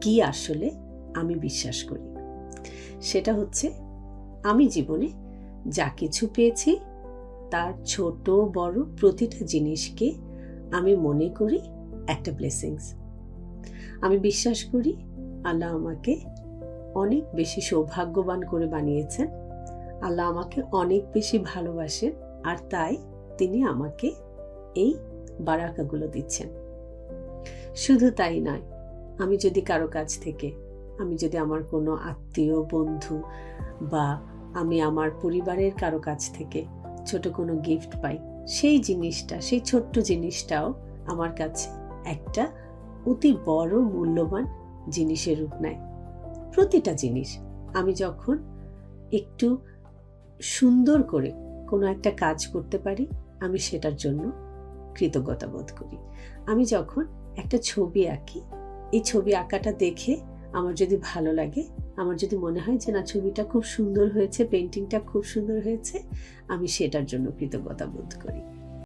কি আসলে আমি বিশ্বাস করি? সেটা হচ্ছে, আমি জীবনে যা কিছু পেয়েছি, তার ছোট বড় প্রতিটা জিনিসকে আমি মনে করি একটা ব্লেসিংস আমি বিশ্বাস করি আল্লাহ আমাকে অনেক বেশি সৌভাগ্যবান করে বানিয়েছেন। আল্লাহ আমাকে অনেক বেশি ভালোবাসেন আর তাই তিনি আমাকে এই বারাকাগুলো দিচ্ছেন। শুধু তাই নয় আমি যদি কারও কাছ থেকে, আমি যদি আমার কোনো আত্মীয়, বন্ধু বা আমি আমার পরিবারের কারও কাছ থেকে ছোট কোনো গিফট পাই, সেই জিনিসটা, সেই ছোট্ট জিনিসটাও আমার কাছে একটা অতি বড় মূল্যবান জিনিসের রূপ নেয়। প্রতিটা জিনিস আমি যখন একটু সুন্দর করে কোনো একটা কাজ করতে পারি, আমি সেটার জন্য কৃতজ্ঞতা বোধ করি। আমি যখন একটা ছবি আঁকি এই ছবি আঁকাটা দেখে আমার যদি ভালো লাগে, আমার যদি মনে হয় যে না, ছবিটা খুব সুন্দর হয়েছে পেন্টিংটা খুব সুন্দর হয়েছে, আমি সেটার জন্য কৃতজ্ঞতা বোধ করি।